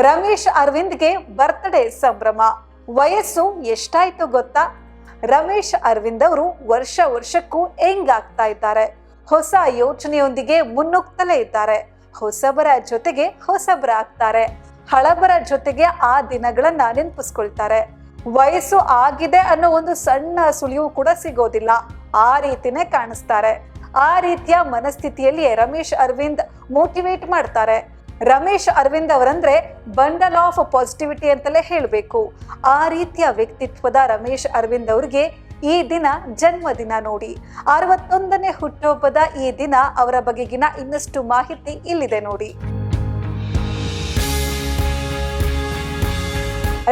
Ramesh ಅರವಿಂದ್ಗೆ birthday ಸಂಭ್ರಮ. ವಯಸ್ಸು ಎಷ್ಟಾಯ್ತು ಗೊತ್ತಾ? ರಮೇಶ್ ಅರವಿಂದ್ ಅವರು ವರ್ಷ ವರ್ಷಕ್ಕೂ ಹೆಂಗಾಗ್ತಾ ಇದ್ದಾರೆ? ಹೊಸ ಯೋಚನೆಯೊಂದಿಗೆ ಮುನ್ನುಗ್ತಲೇ ಇದ್ದಾರೆ. ಹೊಸಬರ ಜೊತೆಗೆ ಹೊಸಬರ ಆಗ್ತಾರೆ ಹಳಬರ ಜೊತೆಗೆ ಆ ದಿನಗಳನ್ನ ನೆನಪಿಸ್ಕೊಳ್ತಾರೆ. ವಯಸ್ಸು ಆಗಿದೆ ಅನ್ನೋ ಒಂದು ಸಣ್ಣ ಸುಳಿವು ಕೂಡ ಸಿಗೋದಿಲ್ಲ. ಆ ರೀತಿನೇ ಕಾಣಿಸ್ತಾರೆ. ಆ ರೀತಿಯ ಮನಸ್ಥಿತಿಯಲ್ಲಿ ರಮೇಶ್ ಅರವಿಂದ್ ಮೋಟಿವೇಟ್ ಮಾಡ್ತಾರೆ. ರಮೇಶ್ ಅರವಿಂದ್ ಅವರಂದ್ರೆ ಬಂಡಲ್ ಆಫ್ ಪಾಸಿಟಿವಿಟಿ ಅಂತಲೇ ಹೇಳಬೇಕು. ಆ ರೀತಿಯ ವ್ಯಕ್ತಿತ್ವದ ರಮೇಶ್ ಅರವಿಂದ್ ಅವರಿಗೆ ಈ ದಿನ ಜನ್ಮದಿನ ನೋಡಿ. ಅರವತ್ತೊಂದನೇ ಹುಟ್ಟುಹಬ್ಬದ ಈ ದಿನ ಅವರ ಬಗೆಗಿನ ಇನ್ನಷ್ಟು ಮಾಹಿತಿ ಇಲ್ಲಿದೆ ನೋಡಿ.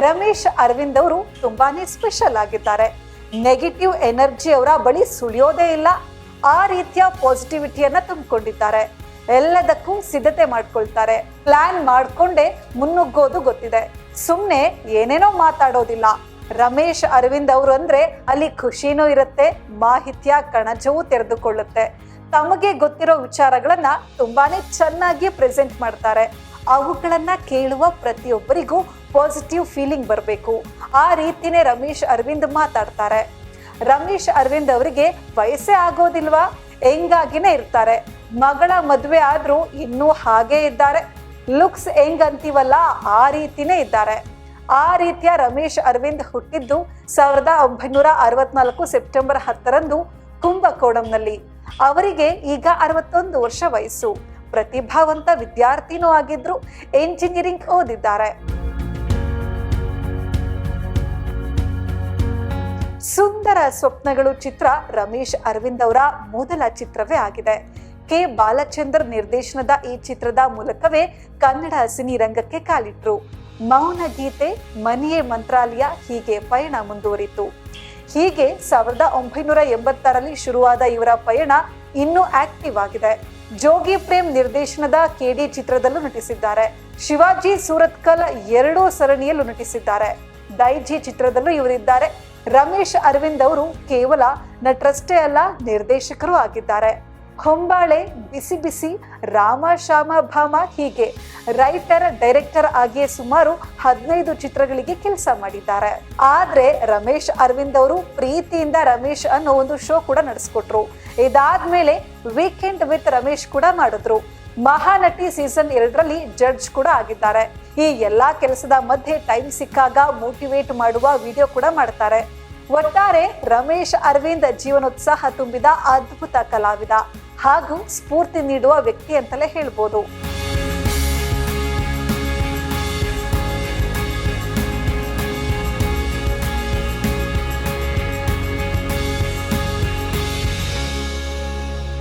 ರಮೇಶ್ ಅರವಿಂದ್ ಅವರು ತುಂಬಾನೇ ಸ್ಪೆಷಲ್ ಆಗಿದ್ದಾರೆ. ನೆಗೆಟಿವ್ ಎನರ್ಜಿ ಅವರ ಬಳಿ ಸುಳಿಯೋದೇ ಇಲ್ಲ. ಆ ರೀತಿಯ ಪಾಸಿಟಿವಿಟಿಯನ್ನ ತುಂಬಿಕೊಂಡಿದ್ದಾರೆ. ಎಲ್ಲದಕ್ಕೂ ಸಿದ್ಧತೆ ಮಾಡ್ಕೊಳ್ತಾರೆ. ಪ್ಲಾನ್ ಮಾಡ್ಕೊಂಡೇ ಮುನ್ನುಗ್ಗೋದು ಗೊತ್ತಿದೆ. ಸುಮ್ಮನೆ ಏನೇನೋ ಮಾತಾಡೋದಿಲ್ಲ. ರಮೇಶ್, ಅರವಿಂದ್ ಅವರು ಅಂದ್ರೆ ಅಲ್ಲಿ ಖುಷಿನೂ ಇರುತ್ತೆ, ಮಾಹಿತಿಯ, ಕಣಜವೂ ತೆರೆದುಕೊಳ್ಳುತ್ತೆ. ತಮಗೆ ಗೊತ್ತಿರೋ ವಿಚಾರಗಳನ್ನ ತುಂಬಾನೇ ಚೆನ್ನಾಗಿ ಪ್ರೆಸೆಂಟ್ ಮಾಡ್ತಾರೆ. ಅವುಗಳನ್ನ ಕೇಳುವ ಪ್ರತಿಯೊಬ್ಬರಿಗೂ ಪಾಸಿಟಿವ್ ಫೀಲಿಂಗ್ ಬರಬೇಕು. ಆ ರೀತಿನೇ ರಮೇಶ್, ಅರವಿಂದ್ ಮಾತಾಡ್ತಾರೆ. ರಮೇಶ್, ಅರವಿಂದ್ ಅವರಿಗೆ ವಯಸ್ಸೇ ಆಗೋದಿಲ್ವಾ? ಹೆಂಗಾಗಿನೇ ಇರ್ತಾರೆ. ಮಗಳ ಮದುವೆ ಆದ್ರೂ ಇನ್ನೂ ಹಾಗೇ ಇದ್ದಾರೆ. ಲುಕ್ಸ್ ಹೆಂಗ್ ಅಂತೀವಲ್ಲ ಆ ರೀತಿನೇ ಇದ್ದಾರೆ. ಆ ರೀತಿಯ ರಮೇಶ್ ಅರವಿಂದ್ ಹುಟ್ಟಿದ್ದು ಸಾವಿರದ ಒಂಬೈನೂರ ಅರವತ್ನಾಲ್ಕು ಸೆಪ್ಟೆಂಬರ್ ಹತ್ತರಂದು ಕುಂಭಕೋಣಂನಲ್ಲಿ. ಅವರಿಗೆ ಈಗ ಅರವತ್ತೊಂದು ವರ್ಷ ವಯಸ್ಸು. ಪ್ರತಿಭಾವಂತ ವಿದ್ಯಾರ್ಥಿನೂ ಆಗಿದ್ರು, ಎಂಜಿನಿಯರಿಂಗ್ ಓದಿದ್ದಾರೆ. ಸುಂದರ ಸ್ವಪ್ನಗಳು ಚಿತ್ರ ರಮೇಶ್ ಅರವಿಂದ್ ಅವರ ಮೊದಲ ಚಿತ್ರವೇ ಆಗಿದೆ. ಕೆ ಬಾಲಚಂದ್ರ ನಿರ್ದೇಶನದ ಈ ಚಿತ್ರದ ಮೂಲಕವೇ ಕನ್ನಡ ಸಿನಿರಂಗಕ್ಕೆ ಕಾಲಿಟ್ರು. ಮೌನ ಗೀತೆ, ಮನೆಯೇ ಮಂತ್ರಾಲಯ ಹೀಗೆ ಪಯಣ ಮುಂದುವರಿತು. ಹೀಗೆ ಸಾವಿರದ ಒಂಬೈನೂರ ಎಂಬತ್ತರಲ್ಲಿ ಶುರುವಾದ ಇವರ ಪಯಣ ಇನ್ನೂ ಆಕ್ಟಿವ್ ಆಗಿದೆ. ಜೋಗಿ ಪ್ರೇಮ್ ನಿರ್ದೇಶನದ ಕೆಡಿ ಚಿತ್ರದಲ್ಲೂ ನಟಿಸಿದ್ದಾರೆ. ಶಿವಾಜಿ ಸೂರತ್ಕಲ್ ಎರಡೂ ಸರಣಿಯಲ್ಲೂ ನಟಿಸಿದ್ದಾರೆ. ದೈಜಿ ಚಿತ್ರದಲ್ಲೂ ಇವರಿದ್ದಾರೆ. ರಮೇಶ್ ಅರವಿಂದ್ ಅವರು ಕೇವಲ ನಟರಷ್ಟೇ ಅಲ್ಲ, ನಿರ್ದೇಶಕರು ಆಗಿದ್ದಾರೆ. ಹೊಂಬಾಳೆ ಬಿಸಿ ಬಿಸಿ, ರಾಮ, ಶ್ಯಾಮ, ಭಾಮ ಹೀಗೆ ರೈಟರ್ ಡೈರೆಕ್ಟರ್ ಆಗಿಯೇ ಸುಮಾರು ಹದಿನೈದು ಚಿತ್ರಗಳಿಗೆ ಕೆಲಸ ಮಾಡಿದ್ದಾರೆ. ಆದ್ರೆ ರಮೇಶ್ ಅರವಿಂದ್ ಅವರು ಪ್ರೀತಿಯಿಂದ ರಮೇಶ್ ಅನ್ನೋ ಒಂದು ಶೋ ಕೂಡ ನಡೆಸ್ಕೊಟ್ರು. ಇದಾದ್ಮೇಲೆ ವೀಕೆಂಡ್ ವಿತ್ ರಮೇಶ್ ಕೂಡ ಮಾಡಿದ್ರು. ಮಹಾನಟಿ ಸೀಸನ್ ಎರಡರಲ್ಲಿ ಜಡ್ಜ್ ಕೂಡ ಆಗಿದ್ದಾರೆ. ಈ ಎಲ್ಲಾ ಕೆಲಸದ ಮಧ್ಯೆ ಟೈಮ್ ಸಿಕ್ಕಾಗ ಮೋಟಿವೇಟ್ ಮಾಡುವ ವಿಡಿಯೋ ಕೂಡ ಮಾಡ್ತಾರೆ. ಒಟ್ಟಾರೆ ರಮೇಶ್ ಅರವಿಂದ್ ಜೀವನೋತ್ಸಾಹ ತುಂಬಿದ ಅದ್ಭುತ ಕಲಾವಿದ. ಹಾಗೂ ಸ್ಫೂರ್ತಿ ನೀಡುವ ವ್ಯಕ್ತಿ ಅಂತಲೇ ಹೇಳ್ಬೋದು.